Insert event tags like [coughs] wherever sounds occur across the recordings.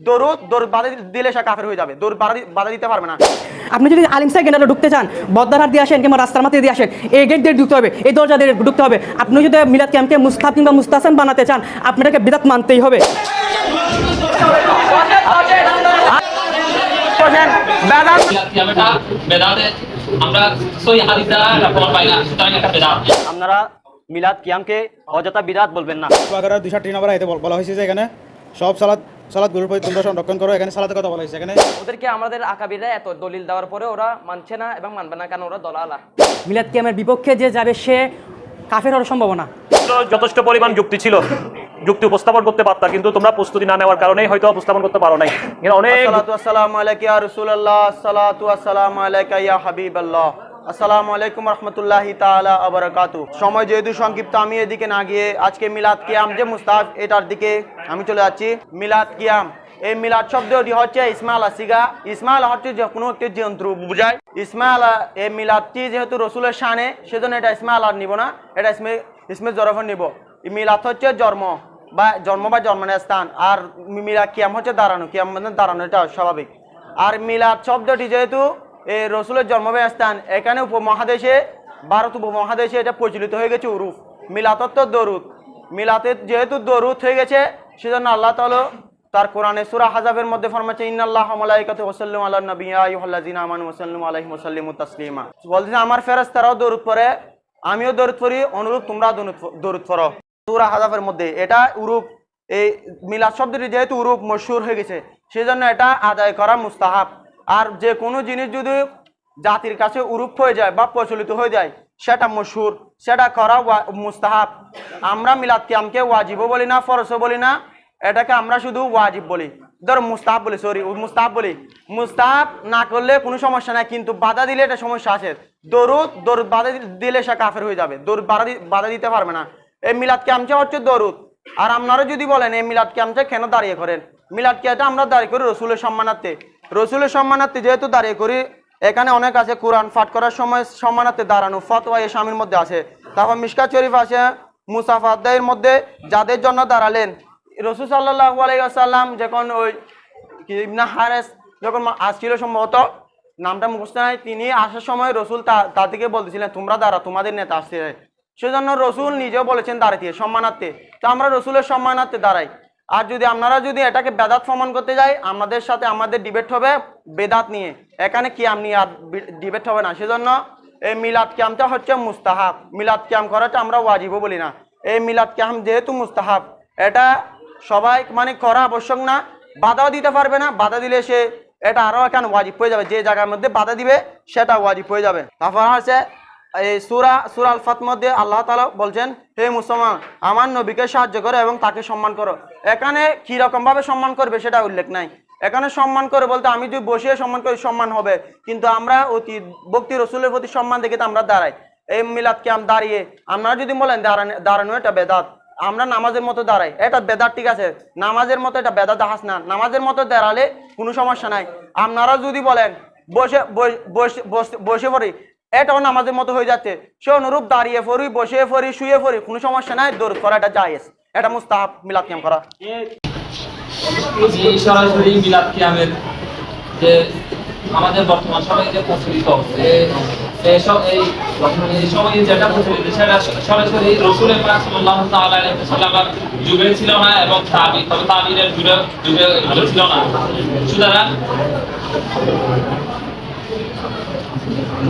দরুদ দরুদ বাধা দিলে সে কাফের হয়ে যাবে। দরুদ বাধা দিতে পারবে না। আপনি যদি গেন্ডারে ঢুকতে চান বদ্দারহাট দিয়ে আসেন কিংবা রাস্তার দিয়ে আসেন এই গেট দিয়ে ঢুকতে হবে এই দরজা দিয়ে ঢুকতে হবে। আপনি যদি মিলাদ ক্যাম্পকে মুস্তাফ কিংবা মুস্তাসান বানাতে চান আপনাকে বিদাত মানতেই হবে। আপনারা মিলাদ কিয়ামকে অযথা বিরাট বলবেন না। ষাটটি নাম্বার বলা হয়েছে যে এখানে সব সালাদ সালাদ গুরুর প্রতি তোমরা সংরক্ষণ করো এখানে সালাতের কথা বলা হয়েছে এখানে। ওদেরকে আমাদের আকাবিরা এত দলিল দেওয়ার পরে ওরা মানছে না এবং মানবে না কারণ ওরা দলালা। মিলাদ ক্যাম্পের বিপক্ষে যে যাবে সে কাফের হওয়ার সম্ভাবনা। যথেষ্ট পরিমাণ যুক্তি ছিল। যুক্তি উপস্থাপন করতে পারতা কিন্তু তোমরা প্রস্তুতি না নেওয়ার কারণেই হয়তো উপস্থাপন করতে পারো নাই। অনেক আসসালাতু আসসালামু আলাইকা ইয়া রাসূলুল্লাহ আসসালাতু আসসালামু আলাইকা ইয়া হাবিবাল্লাহ। আসসালামু আলাইকুম রহমতুল্লাহি তাআলা ওয়া বারাকাতু সময় যেহেতু সংক্ষিপ্ত, আমি এদিকে না গিয়ে আজকে মিলাদ কিয়াম যে মুস্তাফ এটার দিকে আমি চলে যাচ্ছি। মিলাদ কিয়াম। এই মিলাদ শব্দটি হচ্ছে ইসমাইল আসিগা ইসমাইল হচ্ছে যে কোনো একটি যন্ত্র বোঝায়। ইসমাইল, এই মিলাদটি যেহেতু রসুলের শানে, সেজন্য এটা ইসমাইল আর নিব না, এটা ইসমে ইসমে জরফন নিব। মিলাদ হচ্ছে জন্ম বা জন্ম বা জন্মের স্থান। আর মিলাদ কিয়াম হচ্ছে দাঁড়ানো। কিয়াম মানে দাঁড়ানো, এটা স্বাভাবিক। আর মিলাদ শব্দটি যেহেতু রসুলের জন্মবায় স্থান এখানে উপমহাদেশে, ভারত উপমহাদেশে এটা প্রচলিত হয়ে গেছে উরুফ। মিলাতত্ব দরুদ। মিলাতে যেহেতু দরুদ হয়ে গেছে, সেজন্য আল্লাহ তাআলা তার কোরআনে সূরা হাজাবের মধ্যে ফরমাচ্ছে, ইন্নাল্লাহ মালাইকাতু ওয়াসাল্লামু আলা নবী, ইয়া আইয়ুহাল্লাযিনা আমানু ওয়াসাল্লিমু আলাইহি ওয়াসাল্লিমু তাসলিমা। বলছেন আমার ফেরেশতারাও দরুদ পড়ে, আমিও দরুদ পড়ি, অনুরূপ তোমরা দরুদ পড়ো। সূরা হাজাবের মধ্যে এটা উরুপ এই মিলাদ শব্দটি যেহেতু উরুপ মশহুর হয়ে গেছে, সেজন্য এটা আদায় করা মুস্তাহাব। আর যে কোনো জিনিস যদি জাতির কাছে উরুপ হয়ে যায় বা প্রচলিত হয়ে যায়, সেটা মশুর, সেটা করা মুস্তাহাব। আমরা মিলাদ কিয়ামকে ওয়াজিবও বলি না ফরসও বলি না, এটাকে আমরা শুধু ওয়াজিব বলি। ধর মুস্তাহাব বলি সরি মুস্তাহাব বলি। মুস্তাহাব না করলে কোনো সমস্যা নাই, কিন্তু বাধা দিলে এটা সমস্যা আছে। দরুদ দরুদ বাধা দিলে সে কাফের হয়ে যাবে। দরুদ বাধা বাধা দিতে পারবে না। এই মিলাদ ক্যামচা হচ্ছে দরুদ। আর আপনারা যদি বলেন এই মিলাদ ক্যামচা কেন দাঁড়িয়ে করেন? মিলাদ ক্যামটা আমরা দাঁড়িয়ে করি রসুলের সম্মানার্থে। রসুলের সম্মানার্থে যেহেতু দাঁড়িয়ে করি, এখানে অনেক আছে কোরআন পাঠ করার সময় সম্মানার্থে দাঁড়ানো, ফতোয়া এ স্বামীর মধ্যে আছে। তারপর মিসকা শরীফ আছে মুসাফাদ্দাইয়ের মধ্যে যাদের জন্য দাঁড়ালেন, রসুল সাল্লাহ আলাইসাল্লাম যখন ওই ইবনা হারেস যখন আসছিল সম্ভবত, নামটা মুখস্থ নাই, তিনি আসার সময় রসুল তা- তাদেরকে বলতেছিলেন, তোমরা দাঁড়া তোমাদের নেতা আসছে। সেজন্য রসুল নিজেও বলেছেন দাঁড়াতে, সম্মানার্থে। তো আমরা রসুলের সম্মানার্থে দাঁড়াই। আর যদি আপনারা যদি এটাকে বেদাত প্রমাণ করতে যাই, আমাদের সাথে আমাদের ডিবেট হবে বেদাত নিয়ে। এখানে কিয়াম নিয়ে আর ডিবেট হবে না। সেজন্য এই মিলাদ ক্যামটা হচ্ছে মুস্তাহাব। মিলাদ ক্যাম করাটা আমরা ওয়াজিবও বলি না। এই মিলাদ ক্যাম যেহেতু মুস্তাহাব, এটা সবাই মানে করা আবশ্যক না। বাধাও দিতে পারবে না। বাধা দিলে সে, এটা আরও এখন ওয়াজিব হয়ে যাবে। যে জায়গার মধ্যে বাধা দিবে, সেটা ওয়াজিব হয়ে যাবে। তারপর আছে এই সুরা সুরা আল ফাত মধ্যে আল্লাহ তালা বলছেন, হে মুসলমান, আমার নবীকে সাহায্য করো এবং তাকে সম্মান করো। এখানে কি রকম ভাবে সম্মান করবে সেটা উল্লেখ নাই। এখানে সম্মান করে বলতে আমি যদি বসিয়ে সম্মান করি, সম্মান হবে। কিন্তু আমরা অতি, ভক্তি রসুলের প্রতি সম্মান দেখে তো আমরা দাঁড়াই। এই মিলাদকে আম দাঁড়িয়ে? আপনারা যদি বলেন, দাঁড়ানো দাঁড়ানো, এটা বেদাত। আমরা নামাজের মতো দাঁড়াই। এটা বেদাত, ঠিক আছে? নামাজের মতো এটা বেদাত হাস না। নামাজের মতো দাঁড়ালে কোনো সমস্যা নাই। আপনারা যদি বলেন বসে, বসে- বসে পড়ি। এটাও নামাজের মতো হয়ে যাচ্ছে। সে অনুরূপ দাঁড়িয়ে পড়ি, বসে পড়ি, শুয়ে পড়ি, কোনো সমস্যা নাই দৌড় করা এটা জায়েজ। এটা মুস্তাহাব মিলাদ কিয়াম করা। সরাসরি মিলাদ কিয়ামের যে আমাদের বর্তমান সময়ে যে প্রচলিত এবং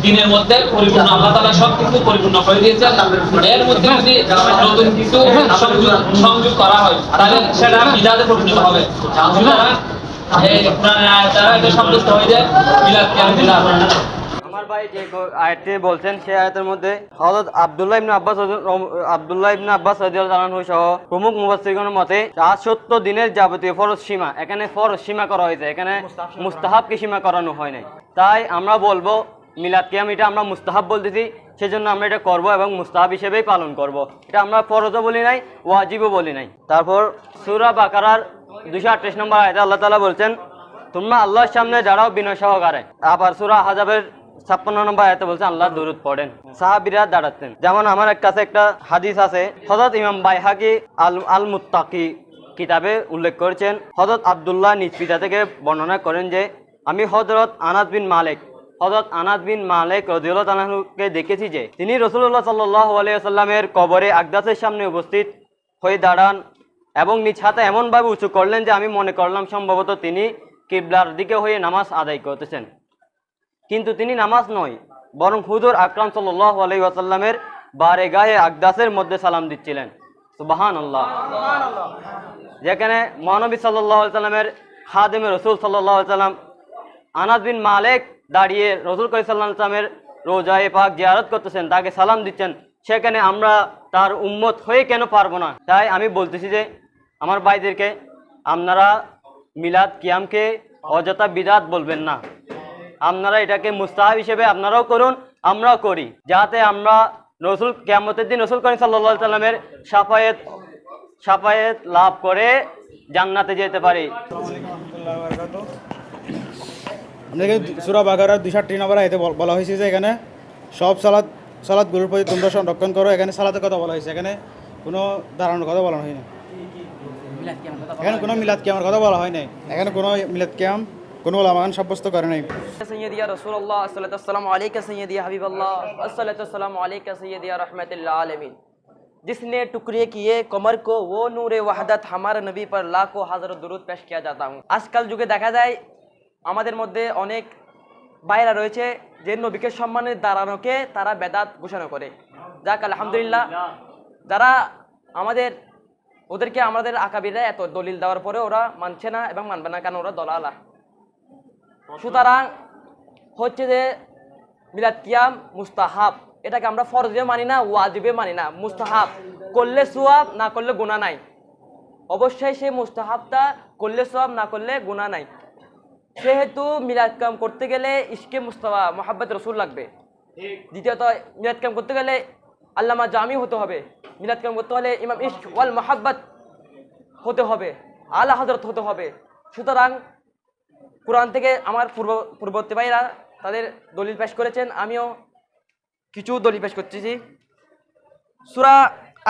দিনের মধ্যে পরিপূর্ণ আল্লাহ তাআলা সব কিছু পরিপূর্ণ করে দিয়েছেন এর মধ্যে যদি নতুন কিছু সংযোগ সংযোগ করা হয় তাহলে সেটা বিদাতে পরিণত হবে। হয়ে যায় মিলাদ কিয়াম বিদাত আমার ভাই যে আয়াতটি বলছেন সেই আয়াতের মধ্যে হযরত আব্দুল্লাহ ইবনে আব্বাস রাদি- ইবনে আব্বাস রাদিয়াল্লাহু সহ প্রমুখ মুফাসসিরগণের মতে আজ সত্য দিনের যাবতীয় ফরজ সীমা এখানে ফরজ সীমা করা হয়েছে এখানে মুস্তাহাবকে সীমা করানো হয় নাই। তাই আমরা বলব মিলাদ কিয়াম, এটা আমরা মুস্তাহাব বলতেছি। সেজন্য আমরা এটা করব এবং মুস্তাহাব হিসেবেই পালন করব। এটা আমরা ফরজও বলি নাই, ওয়াজিবও বলি নাই। তারপর সুরা বাকারার দুশো আটত্রিশ নম্বর আয়াতে আল্লাহ তালা বলছেন, তোমরা আল্লাহর সামনে যারাও বিনয় সহকারে। আবার সুরা হাজাবের ছাপ্পান্ন নম্বর আয়াতে বলছে, আল্লাহ দরুদ পড়েন। সাহাবিরা দাঁড়াতেন যেমন আমার এক কাছে একটা হাদিস আছে হজরত ইমাম বাইহাকি আল আল মুত্তাকি কিতাবে উল্লেখ করেছেন হজরত আবদুল্লাহ নিজ পিতা থেকে বর্ণনা করেন যে, আমি হজরত আনাস বিন মালিক হজরত আনাস বিন মালিক রদিউল্লাহ তালাহুকে দেখেছি যে, তিনি রসুল্লাহ সাল্লাহ আলিয়াল্লামের কবরে আগদাসের সামনে উপস্থিত হয়ে দাঁড়ান এবং নিজ হাতে এমনভাবে উঁচু করলেন যে, আমি মনে করলাম সম্ভবত তিনি কিবলার দিকে হয়ে নামাজ আদায় করতেছেন। কিন্তু তিনি নামাজ নয়, বরং হুজুর আকরাম সাল্লাহ আলাই ওয়াসাল্লামের বারে গায়ে আকদাসের মধ্যে সালাম দিচ্ছিলেন। সুবাহান আল্লাহ যেখানে মহানবী সাল্লাহ সাল্লামের খাদেমে রসুল সাল্লাহ সাল্লাম আনাস বিন মালেক দাঁড়িয়ে রসুল সাল্লামের রোজায়ে পাক জিয়ারত করতেছেন, তাকে সালাম দিচ্ছেন, সেখানে আমরা তার উম্মত হয়ে কেন পারব না? তাই আমি বলতেছি যে, আমার ভাইদেরকে আপনারা মিলাদ কিয়ামকে অযথা বিদাত বলবেন না। আপনারা এটাকে মুস্তাহাব হিসেবে আপনারাও করুন, আমরাও করি। যাতে আমরা রসুল, কিয়ামতের দিন রসুল করিম সাল্লা সাল্লামের সাফায়েত সাফায়েত লাভ করে জান্নাতে যেতে পারি। আপনাকে সুরা বাগারার দুশো আটটি নম্বর আয়তে বল- বলা হয়েছে যে এখানে সব সালাদ সালাদগুলোর প্রতি তোমরা সংরক্ষণ করো এখানে সালাদের কথা বলা হয়েছে এখানে কোনো দাঁড়ানোর কথা বলা হয়নি এখানে কোনো মিলাদ কিয়ামের কথা বলা হয় নাই এখানে কোনো মিলাদ কিয়াম কোনো ওলামান সাব্যস্ত করে নাই सैयद या रसूल अल्लाह अस्सलाम वालेकुम सैयद या हबीब अल्लाह अस्सलाम वालेकुम सैयद या रहमतुल्लाह आलमीन जिसने टुकड़े किए कमर को वो नूर वहदत हमारे नबी पर लाखों হাজারো দুরুদ পেশ কিয়া जाता हूँ আজকাল যুগে দেখা যায় আমাদের মধ্যে অনেক বাইরা রয়েছে যে নবীকে সম্মানের দাঁড়ানোকে তারা বেদাত ঘোষণা করে। যাক আলহামদুলিল্লাহ। যারা আমাদের ওদেরকে আমাদের আকাবিরা এত দলিল দেওয়ার পরে ওরা মানছে না এবং মানবে না কারণ ওরা দলালা। সুতরাং হচ্ছে যে মিলাদ কিয়াম মুস্তাহাব এটাকে আমরা ফরজে মানি না ওয়াজিবে মানি না। মুস্তাহাব করলে সোয়াব না করলে গুণা নাই। অবশ্যই সেই মুস্তাহাবটা করলে সোয়াব না করলে গুণা নাই। সেহেতু মিলাদ কাম করতে গেলে ইশকে মুস্তফা মোহাব্বত রসুল লাগবে। দ্বিতীয়ত মিলাদ কাম করতে গেলে আল্লামা জামি হতে হবে। মিলাদ কাম করতে হলে ইমাম ইশক ওয়াল মোহাব্বত হতে হবে আলা হজরত হতে হবে। সুতরাং কোরআন থেকে আমার পূর্ব পূর্ববর্তী ভাইরা তাদের দলিল পেশ করেছেন আমিও কিছু দলিল পেশ করতেছি। সুরা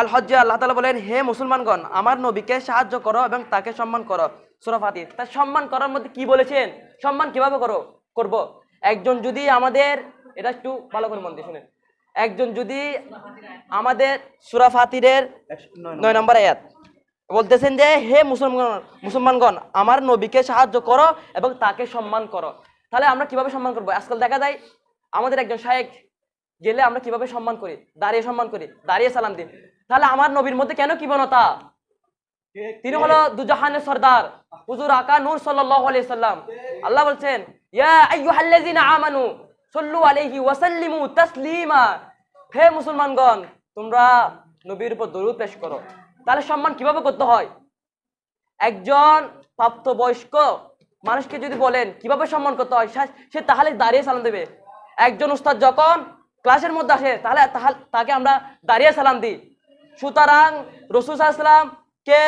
আল হজ্জে আল্লাহ তালা বলেন হে মুসলমানগণ আমার নবীকে সাহায্য করো এবং তাকে সম্মান করো। সুরা ফাতির তার সম্মান করার মধ্যে কি বলেছেন? সম্মান কীভাবে করো? করব। একজন যদি আমাদের এটা একটু ভালো করে মন দিয়ে শুনেন। একজন যদি আমাদের সুরা ফাতিরের নয় নম্বর। আয়াত বলতেছেন যে হে মুসলমান মুসলমানগণ আমার নবীকে সাহায্য করো এবং তাকে সম্মান করো। তাহলে আমরা কীভাবে সম্মান করব? আজকাল দেখা যায় আমাদের একজন শায়েক গেলে আমরা কীভাবে সম্মান করি? দাঁড়িয়ে সম্মান করি দাঁড়িয়ে সালাম দিন তাহলে আমার নবীর মধ্যে কেন কি কিবনতা তিনি হলো দুজাহানের সর্দার, হুজুর আকা নূর সাল্লাম। আল্লাহ বলছেন আমানু, সাল্লু আলাইহি ওয়া সাল্লিমু তাসলিমা। হে মুসলমানগণ, তোমরা নবীর উপর দরুদ পেশ করো। তাহলে সম্মান কীভাবে করতে হয়? একজন প্রাপ্তবয়স্ক মানুষকে যদি বলেন, কীভাবে সম্মান করতে হয়? সে- তাহলে দাঁড়িয়ে সালাম দেবে। একজন উস্তাদ যখন ক্লাসের মধ্যে আসে, তাহলে তাহলে তাকে আমরা দাঁড়িয়ে সালাম দিই। সুতরাং রসুল সাল্লাম কে?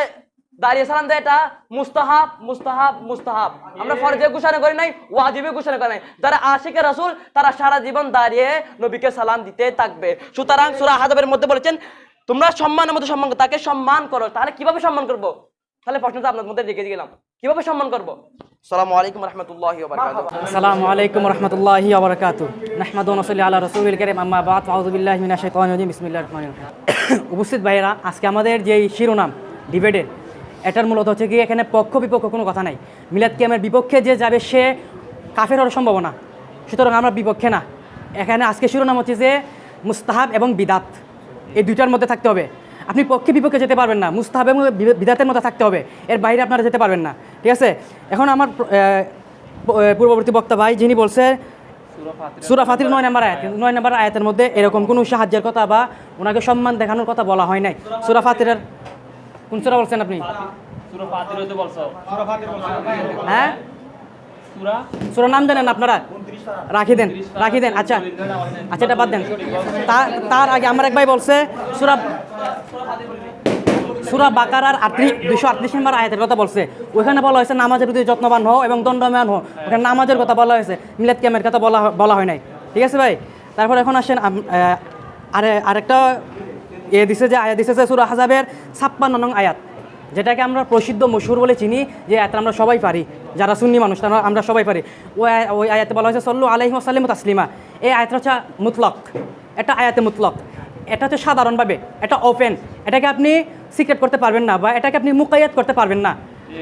দাঁড়িয়ে সালাম দেয় এটা? মুস্তাহাব মুস্তাহাব মুস্তাহাব। আমরা ফরজে ঘোষণা করি নাই ওয়াজিবে ঘোষণা করি নাই। যারা আশিকে রসুল তারা সারা জীবন দাঁড়িয়ে নবীকে সালাম দিতে থাকবে। সুতরাং সুরা হাজাবের মধ্যে বলেছেন তোমরা সম্মানের মধ্যে সম্মান তাকে সম্মান করো। তাহলে কীভাবে সম্মান করব? তাহলে প্রশ্নটা আপনার মধ্যে রেখে গেলাম কীভাবে সম্মান করব? সালামু আলাইকুম রহমতুল্লাহ আসসালামু আলাইকুম রহমতুল্লাহি ওবরাকাত নাহমাদু নসলি আল্লাহ রসুল করিম আম্মা বাদ। ফাউজুবিল্লাহ শাইতানির রাজিম। বিসমিল্লাহির রহমানির রহিম। [coughs] উপস্থিত ভাইয়েরা আজকে আমাদের যেই শিরোনাম ডিবেটের এটার মূলত হচ্ছে কি, এখানে পক্ষ বিপক্ষ কোনো কথা নাই। মিলাদ কিয়ামের বিপক্ষে যে যাবে, সে কাফের হওয়ার সম্ভাবনা। সুতরাং আমরা বিপক্ষে না। এখানে আজকে শিরোনাম হচ্ছে যে মুস্তাহাব এবং বিদাত। এই দুইটার মধ্যে থাকতে হবে। আপনি পক্ষে বিপক্ষে যেতে পারবেন না। মুস্তাহাব এবং বিদাতের মধ্যে থাকতে হবে। এর বাইরে আপনারা যেতে পারবেন না। ঠিক আছে? এখন আমার পূর্ববর্তী বক্তা ভাই, যিনি বলছে, সুরা ফাতির নয় নম্বর আয়াত, নয় নম্বর আয়াতের মধ্যে এরকম কোনো সাহায্যের কথা বা ওনাকে সম্মান দেখানোর কথা বলা হয় নাই। সুরা ফাতিরের কোন সুরা বলছেন আপনি? হ্যাঁ? সুরা? নাম জানেন আপনারা? রাখি দেন রাখি দেন আচ্ছা। আচ্ছা এটা বাদ দেন। তার আগে আমার এক ভাই বলছে সুরা সুরা বাকারার আটত্রিশ দুশো আটত্রিশ নম্বর আয়াতের কথা বলছে। ওইখানে বলা হয়েছে নামাজের প্রতি যত্নবান হও এবং দণ্ডমান হও। ওখানে নামাজের কথা বলা হয়েছে মিলাদ ক্যামের কথা বলা হয়- বলা হয় নাই। ঠিক আছে ভাই? তারপর এখন আসেন আরে আরেকটা এ দিছে যে আয়াত দিছে যে সুরা হাজাবের ছাপ্পান্ন নং আয়াত, যেটাকে আমরা প্রসিদ্ধ মশুর বলে চিনি, যে আয়াত আমরা সবাই পারি। যারা সুন্নি মানুষ, তারা আমরা সবাই পারি। ওই ওই আয়াতে বলা হয়েছে, সল্লু আলহিম আসাল্লাম তাসলিমা। এই আয়াতটা হচ্ছে মুতলক। এটা আয়াতে মুতলক। এটা হচ্ছে সাধারণভাবে। এটা ওপেন এটাকে আপনি সিক্রেট করতে পারবেন না বা এটাকে আপনি মুকাইয়াত করতে পারবেন না।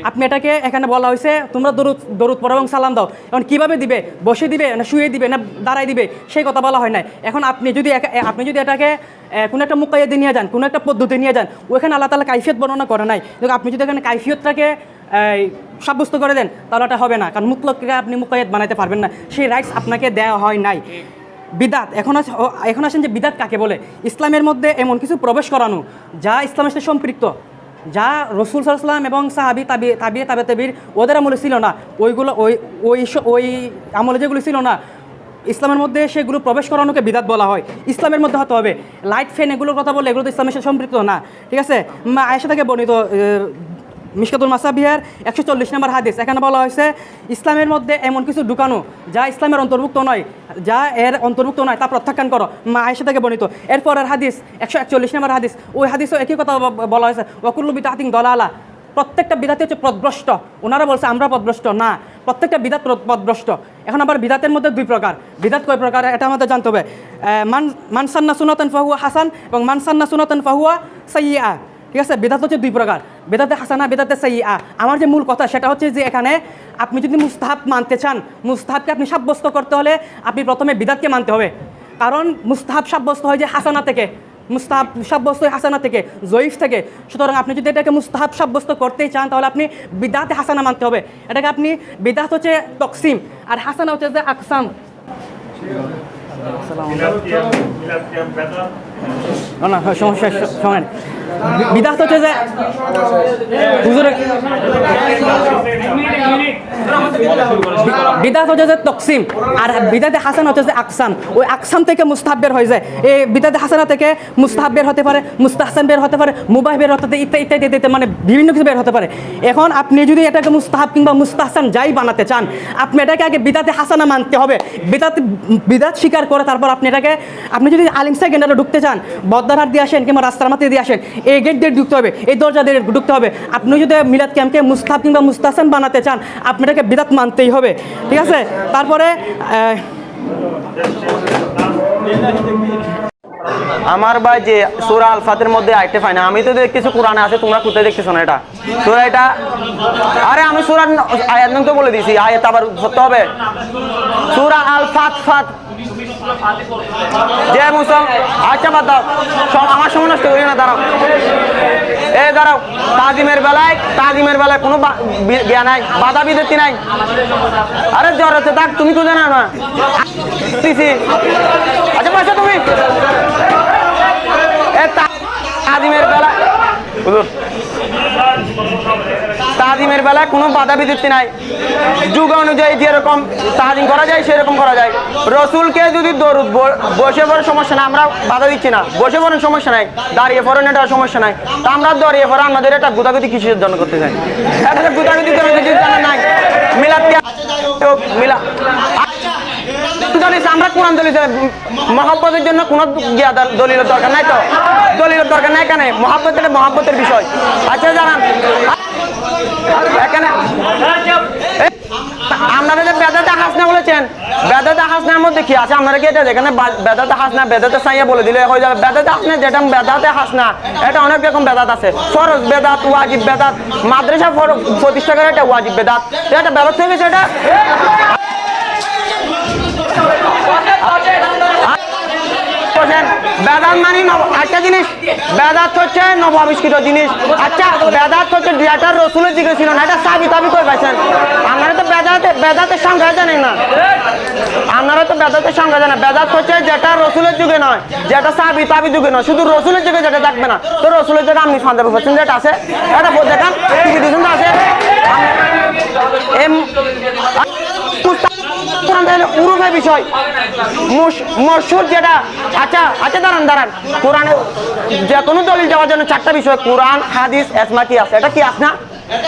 আপনি এটাকে এখানে বলা হয়েছে, তোমরা দরুদ দরুদ পড়ো এবং সালাম দাও। এখন কীভাবে দিবে? বসে দিবে না শুয়ে দিবে না দাঁড়াই দিবে? সেই কথা বলা হয় না এখন আপনি যদি আপনি যদি এটাকে কোনো একটা মুকাইয়াতে নিয়ে যান, কোনো একটা পদ্ধতি নিয়ে যান, ওইখানে আল্লাহ তালা কাইফিয়ত বর্ণনা করে নাই। আপনি যদি এখানে কাইফিয়তটাকে সাব্যস্ত করে দেন, তাহলে এটা হবে না। কারণ মুতলককে আপনি মুকাইয়াত বানাতে পারবেন না। সেই রাইটস আপনাকে দেওয়া হয় নাই। বিদাত, এখন এখন আসেন যে বিদাত কাকে বলে? ইসলামের মধ্যে এমন কিছু প্রবেশ করানো, যা ইসলামের সাথে সম্পৃক্ত। যা রসুল সাল্লাম এবং সাহাবি তাবি তাবি তাবে তাবির ওদের আমলে ছিল না। ওইগুলো ওই ওই ওই আমলে যেগুলো ছিল না, ইসলামের মধ্যে সেগুলো প্রবেশ করানোকে বিদাত বলা হয়। ইসলামের মধ্যে হতে হবে। লাইট ফ্যান এগুলোর কথা বলে এগুলো তো ইসলামের সাথে সম্পৃক্ত না। ঠিক আছে? মা আয়েশা থেকে বর্ণিত আহ, মিশকাতুল মাসাবিহার একশো চল্লিশ নম্বর হাদিস। এখানে বলা হয়েছে ইসলামের মধ্যে এমন কিছু ঢুকানো যা ইসলামের অন্তর্ভুক্ত নয় যা এর অন্তর্ভুক্ত নয় তা প্রত্যাখ্যান করো। মা আয়েশা থেকে বর্ণিত। এরপরের হাদিস একশো একচল্লিশ নম্বর হাদিস ওই হাদিসও একই কথা বলা হয়েছে ওয়াকুল্লু বিতাহাতিং দলালা। প্রত্যেকটা বিদাতি হচ্ছে পদভ্রষ্ট ওনারা বলছে আমরা পদভ্রষ্ট না প্রত্যেকটা প্র- পদভ্রষ্ট এখন আবার বিদাতের মধ্যে দুই প্রকার। বিদাত কয় প্রকার? এটা আমাদের জানতে হবে। মান মানসান্না সুনতন ফাহুয়া হাসান এবং মানসান্না সুনতন ফাহুয়া সাইয়া ঠিক আছে? বেদাত হচ্ছে দুই প্রকার। বেদাতে হাসানা, বেদাতে সাইয়া আমার যে মূল কথা সেটা হচ্ছে যে এখানে আপনি যদি মুস্তাহাব মানতে চান, মুস্তাহাবকে আপনি সাব্যস্ত করতে হলে আপনি প্রথমে বিদাতকে মানতে হবে। কারণ মুস্তাহাব সাব্যস্ত হয় যে হাসানা থেকে। মুস্তাহাব সাব্যস্ত হাসানা থেকে, জয়ীফ থেকে। সুতরাং আপনি যদি এটাকে মুস্তাহাব সাব্যস্ত করতেই চান, তাহলে আপনি বিদাতে হাসানা মানতে হবে। এটাকে আপনি বিদাত হচ্ছে তকসিম আর হাসানা হচ্ছে যে আকসাম। না না সমস্যা, শোনেন। বি- বিদাত হচ্ছে যে হুজুরে বিদাত হচ্ছে যে তকসিম, আর বিদাতে হাসান হচ্ছে যে আকসাম ওই আকসাম থেকে মুস্তাহাব বের হয়ে যায় এই বিদাতে হাসানা থেকে মুস্তাহাব বের হতে পারে মুস্তাহসান বের হতে পারে মুবাহ বের হতে ইত্যাদি ইত্যাদি ইত্যাদি মানে বিভিন্ন কিছু বের হতে পারে। এখন আপনি যদি এটাকে মুস্তাহাব কিংবা মুস্তাহসান যাই বানাতে চান, আপনি এটাকে আগে বিদাতে হাসানা মানতে হবে। বিদাত বিদাত স্বীকার করে তারপর আপনি এটাকে আপনি যদি আলিম সেকেন্ডারে ঢুকতে চান বদ্দারহাট দিয়ে আসেন কিংবা রাস্তার মাথা দিয়ে আসেন, এই গেট দিয়ে ঢুকতে হবে, এই দরজা দিয়ে ঢুকতে হবে। আপনি যদি মিলাদ ক্যাম্পকে মুস্তাহাব কিংবা মুস্তাহসান বানাতে চান আপনি এটাকে বিদাত মানতেই হবে। ঠিক আছে? তারপরে আমার ভাই যে সুরা আলফাতের মধ্যে আইতে পাই না, আমি তো দেখতেছি কোরআনে আছে, তোমরা কোথায় দেখতেছো না এটা? সুরা এটা আরে, আমি সুরা আয়াত তো বলে দিছি আয়াত আবার ধরতে হবে। সুরা আল ফাত যে মুসল আচ্ছা বাদ দাও। আমার সময় নষ্ট করি না, দাঁড়াও। এই দাঁড়াও। তাজিমের বেলায় তাজিমের বেলায় কোনো জ্ঞান নাই, বাধা বিদেতি নাই। আরে, জ্বর হচ্ছে। থাক, তুমি তো জানো না। আচ্ছা পয়সা তুমি। এ তাজিমের বেলায়। তাজিমের বেলায় কোনো বাধা বিধি নাই। যুগ অনুযায়ী যেরকম তাজিম করা যায়, সেরকম করা যায়। রসুলকে যদি দরুদ বসে পড়ার সমস্যা না আমরা বাধা দিচ্ছি না। বসে পড়ার সমস্যা নাই, দাঁড়িয়ে পড়েন এটা সমস্যা নাই। তা আমরা দাঁড়িয়ে পড়া আমাদের এটা গুদাগুদি কিসের জন্য করতে চাই? একটা গুদাগুদি নাই। মিলাদ মিলা দলিল আমরা কোরআন দলিল মহাব্বতের জন্য কোনো গিয়া দলিলের দরকার নাই তো? দলিলের দরকার নাই কেন? মহাব্বত এটা মহাব্বতের বিষয়। আচ্ছা জানান। আপনারা যে বেদাতে হাসনা বলেছেন, বেদাতে হাসনার মধ্যে কি আছে? আপনারা কি এটা যেখানে বেদাতে হাসনা, বেদাতে সাইয়া বলে দিলে হয়ে যাবে। বেদাতে হাসনা যেটা, বেদাতে হাসনা, এটা অনেক রকম বেদাত আছে। ফরজ বেদাত, ওয়াজিব বেদাত, মাদ্রাসা ফর- প্রতিষ্ঠা করে এটা ওয়াজিব বেদাত। এটা বেদাত থেকে সেটা বসেন। বেদাত মানে একটা জিনিস। বেদাত হচ্ছে নব আবিষ্কৃত জিনিস। আচ্ছা বেদাত হচ্ছে যেটা রসুলের দিকে ছিল না, এটা সাবি তাবি করে পাইছেন? আপনারা তো বেদাতে বেদাতের সংখ্যা জানেন না। আপনারা তো বেদাতের সঙ্গে জানে বেদাত হচ্ছে যেটা রসুলের যুগে নয়, যেটা সাবি তাবি যুগে নয়। শুধু রসুলের যুগে যেটা থাকবে না, তো রসুলের যুগে আপনি পাঞ্জাবি পড়ছেন যেটা আছে। এটা দেখান আছে। তাহলে উরুফের বিষয়। মুশ- মশহুর যেটা আচ্ছা আচ্ছা দাঁড়ান দাঁড়ান। কোরআনে যে কোনো দলিল দেওয়ার জন্য চারটা বিষয়, কোরআন, হাদিস এসমা কি আছে এটা কি আছে না?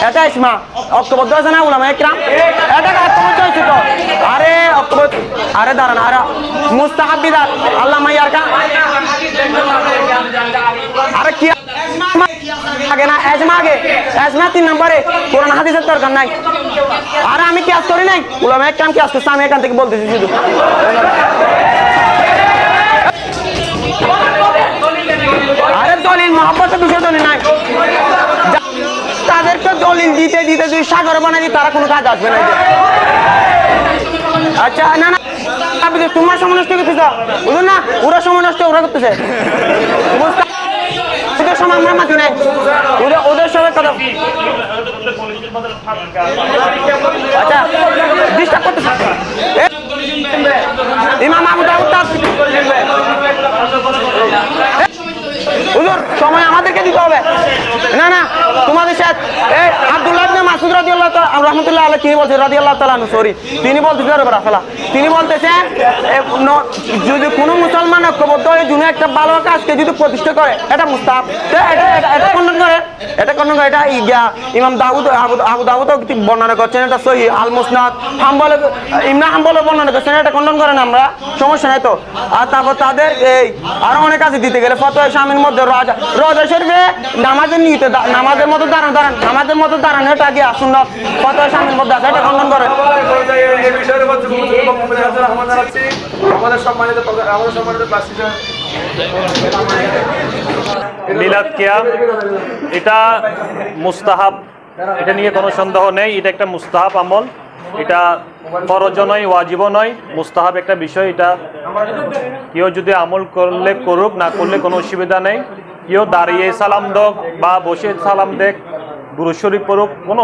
এটা ইসমা ঐক্যবদ্ধ আছে না উলামা একরাম। এটা ঐক্যবদ্ধ হয়েছে তো আরে ঐক্যবদ্ধ আরে, দাঁড়ান, আরে, মুস্তাহাব বিদাত। আল্লাহ মাইয়ার কা আরে কি আগে তিন নম্বরে। কোরআন হাদিসের দরকার নাই। আরে আমি কিয়াস করি নাই? একরাম কিয়াস করছে? আমি এখান থেকে বলতেছি শুধু। আরে দলিল বিষয় দলিল নাই। তাদেরকে দলিল দিতে দিতে যদি সাগর বানাই তারা কোনো কাজ আসবে না আচ্ছা না না। তোমার সময় নষ্ট করতেছ? না, ওরা সময় নষ্ট, ওরা করতেছে। বুঝতে- ওদের মাতি নাই ওদের ওদের কথা আচ্ছা ডিস্টার্ব করতে ইমাম আবু দাউদ সময় আমাদেরকে দিতে হবে। না না, তোমাদের সাথে আব্দুল্লাহ মাসুদ রাদিয়াল্লাহু তাআলা রাহমাতুল্লাহ আলাইহি তিনি বলছেন রাদিয়াল্লাহু তাআলা আনহু সরি তিনি বলতেছেন রাফালা তিনি বলতেছেন যদি কোনো মুসলমান ঐক্যবদ্ধ হয়ে জুনে একটা ভালো কাজকে যদি প্রতিষ্ঠা করে, এটা মুস্তাহাব। তো, এটা এটা করে? এটা খণ্ডন করে? এটা ইয়া ইমাম দাউদ, আবু দাউদ বর্ণনা করছেন? এটা সহি আল মুসনাদ হাম্বল ইমনা হাম্বল বর্ণনা করছেন, এটা করেন আমরা? সমস্যা নাই তো। আর তারপর তাদের এই, আরও অনেক কাছে দিতে গেলে, ফতোয়া স্বামীর মধ্যে রাজা, রোজা শরীফে নামাজের নিতে নামাজের মতো দাঁড়ান দাঁড়ান, নামাজের মতো দাঁড়ান, এটা কি আসুন না ফতোয়া স্বামীর মধ্যে আছে এটা খণ্ডন জানাচ্ছি আমাদের সম্মানিত আমাদের সম্মানিত ক্লাস টিচার মিলাদ কিয়াম এটা মুস্তাহাব এটা নিয়ে কোনো সন্দেহ নেই এটা একটা মুস্তাহাব আমল। এটা ফরজ নয় ওয়াজিব নয় মুস্তাহাব একটা বিষয় এটা কেউ যদি আমল করলে করুক না করলে কোনো অসুবিধা নেই। কেউ দাঁড়িয়ে সালাম দোক বা বসে সালাম দেখ গুরু শরীফ পড়ুক, কোনো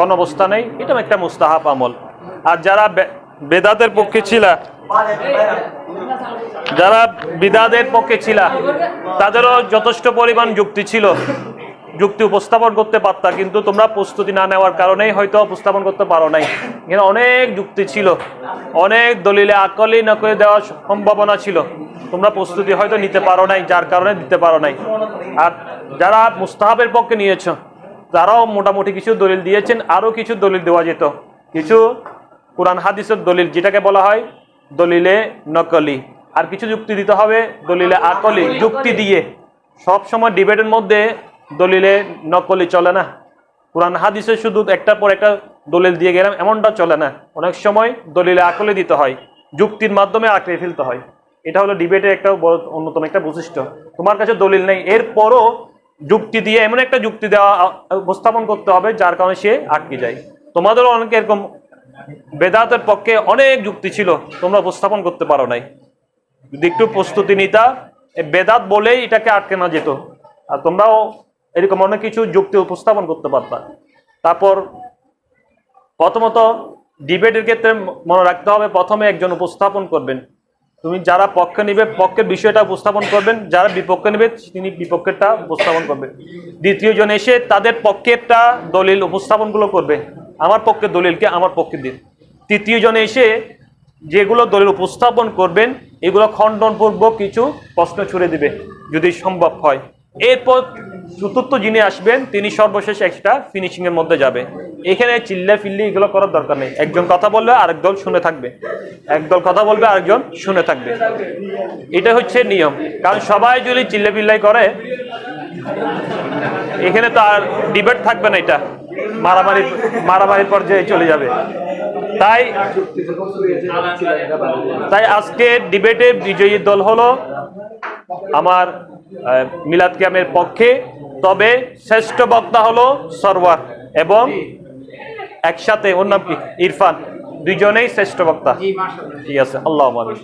কোনো অবস্থা নেই এটা একটা মুস্তাহাব আমল। আর যারা বেদাতের পক্ষে ছিল, যারা বিদাদের পক্ষে ছিল, তাদেরও যথেষ্ট পরিমাণ যুক্তি ছিল। যুক্তি উপস্থাপন করতে পারতা, কিন্তু তোমরা প্রস্তুতি না নেওয়ার কারণেই হয়তো উপস্থাপন করতে পারো নাই। এখানে অনেক যুক্তি ছিল, অনেক দলিলে আকলি না করে দেওয়ার সম্ভাবনা ছিল। তোমরা প্রস্তুতি হয়তো নিতে পারো নাই, যার কারণে দিতে পারো নাই। আর যারা মুস্তাহাবের পক্ষে নিয়েছ তারাও মোটামুটি কিছু দলিল দিয়েছেন, আরও কিছু দলিল দেওয়া যেত। কিছু কোরআন হাদিসের দলিল, যেটাকে বলা হয় দলিলে নকলি। আর কিছু যুক্তি দিতে হবে দলিলে আকলি, যুক্তি দিয়ে। সব সময় ডিবেটের মধ্যে দলিলে নকলি চলে না। কোরআন হাদিসে শুধু একটার পর একটা দলিল দিয়ে গেলাম, এমনটা চলে না। অনেক সময় দলিলে আকলে দিতে হয়, যুক্তির মাধ্যমে আঁকড়ে ফেলতে হয়। এটা হলো ডিবেটের একটা বড় অন্যতম একটা বৈশিষ্ট্য। তোমার কাছে দলিল নেই, এরপরও যুক্তি দিয়ে, এমন একটা যুক্তি দেওয়া উপস্থাপন করতে হবে, যার কারণে সে আটকে যায়। তোমাদেরও অনেক এরকম বেদাতের পক্ষে অনেক যুক্তি ছিল, তোমরা উপস্থাপন করতে পারো নাই। যদি একটু প্রস্তুতি নিতা বেদাত বলেই এটাকে আটকে না যেত। আর তোমরাও এরকম অনেক কিছু যুক্তি উপস্থাপন করতে পারতা। তারপর প্রথমত, ডিবেটের ক্ষেত্রে মনে রাখতে হবে, প্রথমে একজন উপস্থাপন করবেন। তুমি যারা পক্ষে নিবে, পক্ষের বিষয়টা উপস্থাপন করবেন। যারা বিপক্ষে নেবে, তিনি বিপক্ষেরটা উপস্থাপন করবেন। দ্বিতীয় জন এসে তাদের পক্ষেরটা দলিল উপস্থাপনগুলো করবে। আমার পক্ষে দলিলকে আমার পক্ষে দিন। তৃতীয় জন এসে যেগুলো দলিল উপস্থাপন করবেন, এগুলো খণ্ডনপূর্বক কিছু প্রশ্ন ছুড়ে দিবে। যদি সম্ভব হয়। এরপর চতুর্থ যিনি আসবেন, তিনি সর্বশেষ একটা ফিনিশিং এর মধ্যে যাবে। এখানে চিল্লা ফিল্লি এগুলো করার দরকার নেই। একজন কথা বলবে, আরেক দল শুনে থাকবে। একদল কথা বলবে, আরেকজন শুনে থাকবে। এটা হচ্ছে নিয়ম। কারণ সবাই যদি চিল্লা পিল্লাই করে, এখানে তো আর ডিবেট থাকবে না এটা। মারামারি মারামারি পর্যায়ে চলে যাবে। তাই তাই আজকে ডিবেটে বিজয়ী দল হলো আমার মিলাদ ক্যামের পক্ষে। তবে শ্রেষ্ঠ বক্তা হলো সরওয়ার এবং একসাথে ওর নাম কি? ইরফান। দুইজনেই শ্রেষ্ঠ বক্তা। ঠিক আছে আল্লাহ আমিন